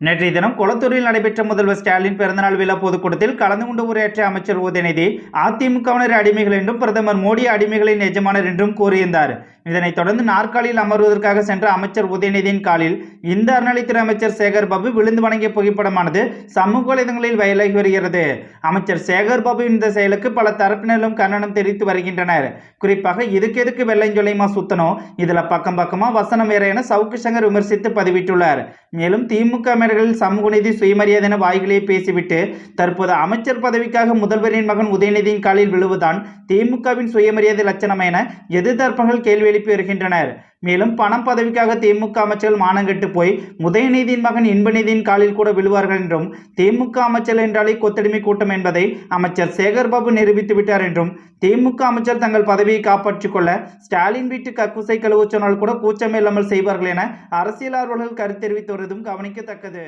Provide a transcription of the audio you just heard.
நேற்றைய தினம் குளத்தூரில் நடைபெற்ற முதல்வர் ஸ்டாலின் பிறந்தநாள் விழா பொதுக்கூட்டத்தில் கலந்து கொண்டு உரையாற்றிய அமைச்சர் உதயநிதி அதிமுகவினர் அடிமைகள் என்றும் பிரதமர் மோடி அடிமைகளின் எஜமானர் என்றும் கூறியிருந்தார். இதனைத் தொடர்ந்து நாற்காலியில் அமர்வதற்காக சென்ற அமைச்சர் உதயநிதியின் காலில் இந்த அறநிலைத்துறை அமைச்சர் சேகர் பாபு விழுந்து வணங்கிய புகைப்படமானது சமூக வலைதளங்களில் வயலாகி வருகிறது. அமைச்சர் சேகர் பாபு இந்த செயலுக்கு பல தரப்பினரும் கண்டனம் தெரிவித்து வருகின்றனர். குறிப்பாக இதுக்கு எதுக்கு வெள்ளைஞ்சொல்லைமா சுத்தனோ இதுல பக்கம் பக்கமா வசனம் வேற என சவுக்கு சங்கர் விமர்சித்து பதிவிட்டுள்ளார். மேலும் திமுக மேடர்களில் சமூகநீதி சுயமரியாதை என வாய்களே பேசிவிட்டு தற்போது அமைச்சர் பதவிக்காக முதல்வரின் மகன் உதயநிதியின் காலில் விழுவதான் திமுகவின் சுயமரியாதை லட்சணம் என எதிர்த்தரப்புகள் கேள்வி எழுப்பி வருகின்றனர். மேலும் பணம் பதவிக்காக திமுக அமைச்சர்கள் மானங்கெட்டு போய் உதயநிதியின் மகன் இன்பநிதியின் காலில் கூட விழுவார்கள் என்றும் திமுக அமைச்சர் என்றாலே கொத்தடிமை கூட்டம் என்பதை அமைச்சர் சேகர்பாபு நிரூபித்து விட்டார் என்றும் திமுக அமைச்சர் தங்கள் பதவியை காப்பாற்றிக் கொள்ள ஸ்டாலின் வீட்டு கக்குசை கழுவச் சொன்னால் கூட கூச்சமில்லாமல் செய்வார்கள் என அரசியல் ஆர்வலர்கள் கருத்து தெரிவித்து வருவதும் கவனிக்கத்தக்கது.